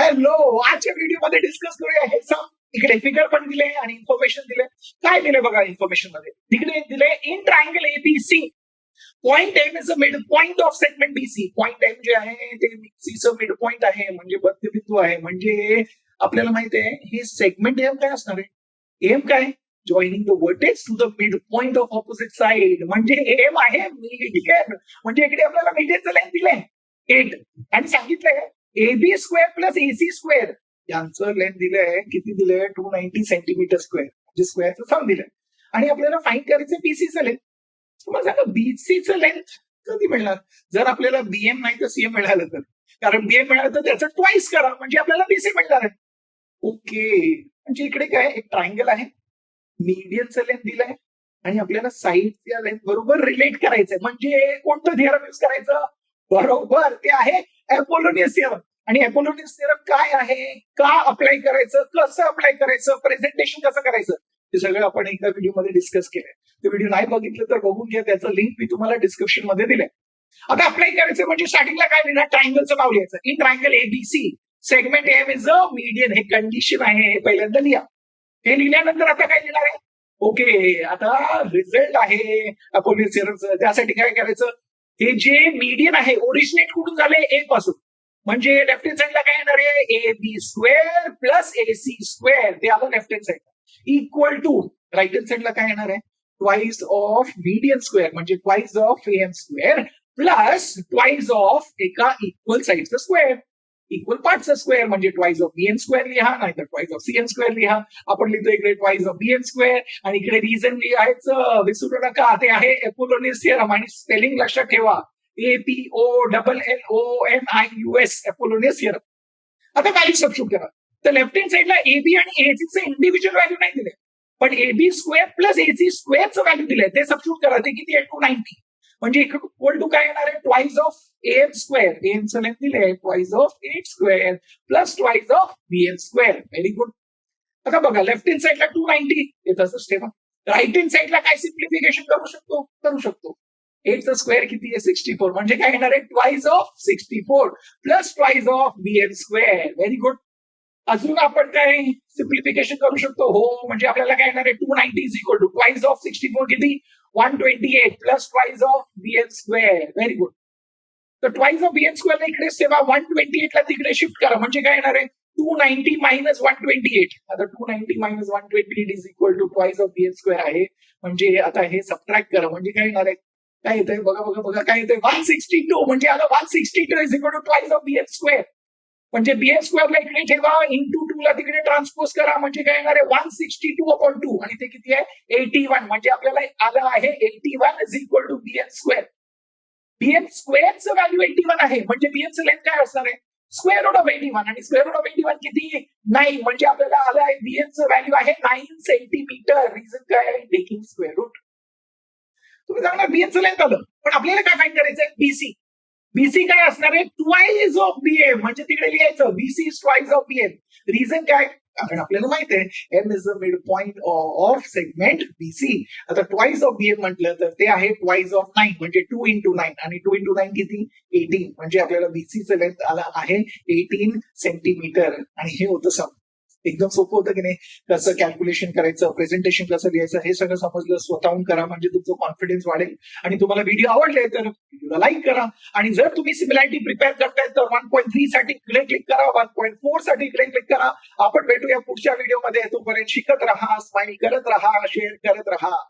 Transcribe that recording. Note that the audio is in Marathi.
हॅलो आजच्या व्हिडिओमध्ये डिस्कस करूया हे सम इकडे फिगर पण दिले आणि इन्फॉर्मेशन दिले. काय दिले बघा इन्फॉर्मेशनमध्ये? तिकडे दिले in triangle ABC point M is a midpoint of segment BC point M जे आहे ते सीचं मिड पॉइंट आहे म्हणजे मध्यबिंदू आहे. म्हणजे आपल्याला माहीत आहे हे सेगमेंट एम काय असणार आहे? एम काय? Joining the vertex to the midpoint of opposite side म्हणजे एम आहे मीडियन म्हणजे इकडे आपल्याला मीडियनचं लेंथ दिलंय. एट आणि सांगितलंय AB square plus AC square यांचं लेंथ दिलंय किती दिलंय? टू नाईन्टी सेंटीमीटर स्क्वेअर म्हणजे स्क्वेअरचं सम दिलंय. आणि आपल्याला फाईन करायचं बीसीचं लेंथ तुम्हाला सांगा बीसीचं लेंथ कधी मिळणार? जर आपल्याला बीएम नाही तर सीएम मिळालं तर. कारण बीएम मिळालं तर त्याचं ट्वाईस करा म्हणजे आपल्याला बीसी मिळणार आहे. ओके म्हणजे इकडे काय एक ट्रायंगल आहे. मीडियनचं लेंथ दिलंय. आणि आपल्याला साईडच्या लेंथ बरोबर रिलेट करायचंय. म्हणजे कोणतं थिअरम यूज करायचं? बरोबर ते आहे अपोलोनियस थिअरम आणि अपोलोनियस थिअरम काय आहे? का अप्लाय करायचं? कसं अप्लाय करायचं? प्रेझेंटेशन कसं करायचं? ते सगळं आपण एका व्हिडिओमध्ये डिस्कस केलंय. ते व्हिडिओ नाही बघितलं तर बघून घ्या. त्याचं लिंक मी तुम्हाला डिस्क्रिप्शनमध्ये दिलंय. आता अप्लाय करायचं म्हणजे स्टार्टिंगला काय लिहिणार? ट्रायंगलचं नाव लिहायचं. In triangle ABC segment M is a median हे कंडिशन आहे. हे पहिल्यांदा लिहा. हे लिहिल्यानंतर आता काय लिहिणार आहे? ओके आता रिझल्ट आहे अपोलिस थिअरमचं त्यासाठी काय करायचं? हे जे मीडियन आहे ओरिजिनेट कुठून झाले ए पासून. म्हणजे लेफ्ट हँड साईडला काय येणार आहे? A B square plus A C square ते आलं left hand side equal to right hand साईडला काय येणार आहे? ट्वाईस ऑफ मीडियन स्क्वेअर म्हणजे twice of A M square plus twice of एका इक्वल साईडचं स्क्वेअर इक्वल पार्टचा स्क्वेअर म्हणजे ट्वाईस ऑफ बीएन स्क्वेअर लिहा नाहीतर ट्वाईस ऑफ सीएन स्क्वेअर लिहा. आपण लिहितो इकडे ट्वाईस ऑफ बीएन स्क्वेअर आणि इकडे रिझन लिहायचं. विसरू नका. ते आहे एपोलोनिस थिअरम आणि स्पेलिंग लक्षात ठेवा. A P O double L O N I U S Apollonius theorem आता व्हॅल्यू सबस्टिट्यूट करा. तर लेफ्ट हँड साईडला एबी आणि एसीचं इंडिव्हिज्युअल व्हॅल्यू नाही दिले पण AB square plus A C स्क्वेअरचं value दिलंय. ते सबस्टिट्यूट करा. ते किती आहे? टू नाईन्टी म्हणजे इक्वल टू काय येणार आहे? Twice of M square A एमचं length दिले twice of eight square plus twice of B M square very good आता बघा लेफ्ट हँड साईडला टू नाईन्टी हे तसंच ठेवा. राईट हँड साईडला काय सिम्प्लिफिकेशन करू शकतो? करू शकतो. एटचं स्क्वेअर किती आहे? सिक्स्टी फोर म्हणजे काय येणार आहे? Twice of sixty four plus twice of B M square very good अजून आपण काय सिम्प्लिफिकेशन करू शकतो? हो म्हणजे आपल्याला काय येणार आहे? Two ninety is equal to twice of sixty four किती? One twenty eight plus twice of B M square very good तर twice of B M square इकडे सेवा वन ट्वेंटी एट ला तिकडे शिफ्ट करा. म्हणजे काय येणार आहे? Two ninety minus one twenty eight आता two ninety minus one twenty eight is equal to twice of B M square आहे. म्हणजे आता हे सबट्रॅक्ट करा. म्हणजे काय येणार आहे? काय येतंय? बघा बघा बघा काय येतंय? वन सिक्स्टी टू म्हणजे आता one sixty two is equal to twice of B square म्हणजे बी स्क्वेअरला इकडे ठेवा इंटू टू ला तिकडे ट्रान्सपोज करा म्हणजे काय येणार आहे? One sixty two upon two आणि ते किती आहे? एटी वन म्हणजे आपल्याला आलं आहे eighty one is equal to B square B स्क्वेअरचं value eighty one आहे. म्हणजे बीएनचं लेंथ काय असणार आहे? Square root of eighty one आणि square root of eighty one किती? नाही म्हणजे आपल्याला आलं आहे बीएनचं व्हॅल्यू आहे नाईन सेंटीमीटर रिझन काय आहे? टेकिंग स्क्वेअर रूट तुम्ही सांगणार बीएनचं लेंथ आलं. पण आपल्याला काय फाईन करायचं बीसी बीसी काय असणार आहे? ट्वाईज ऑफ बीएम म्हणजे तिकडे लिहायचं. BC is twice of BM reason काय? कारण आपल्याला माहीत आहे M is the midpoint of segment BC आता ट्वाईस ऑफ बीएम म्हटलं तर ते आहे ट्वाईस ऑफ नाईन म्हणजे टू इंटू नाईन आणि टू इंटू नाईन किती? एटीन म्हणजे आपल्याला बीसीचं लेंथ आला आहे एटीन सेंटीमीटर आणि हे होतं सम एकदम सोपं होतं की नाही? कसं कॅल्क्युलेशन करायचं प्रेझेंटेशन कसं लिहायचं हे सगळं समजलं स्वतःहून करा म्हणजे तुमचं कॉन्फिडन्स वाढेल आणि तुम्हाला व्हिडिओ आवडले तर व्हिडिओला लाईक करा. आणि जर तुम्ही सिमिलॅरिटी प्रिपेअर करताय तर वन पॉईंट थ्री साठी इकडे क्लिक करा वन पॉईंट फोरसाठी इकडे क्लिक करा. आपण भेटूया पुढच्या व्हिडिओमध्ये तोपर्यंत शिकत राहा स्माइल करत राहा शेअर करत राहा.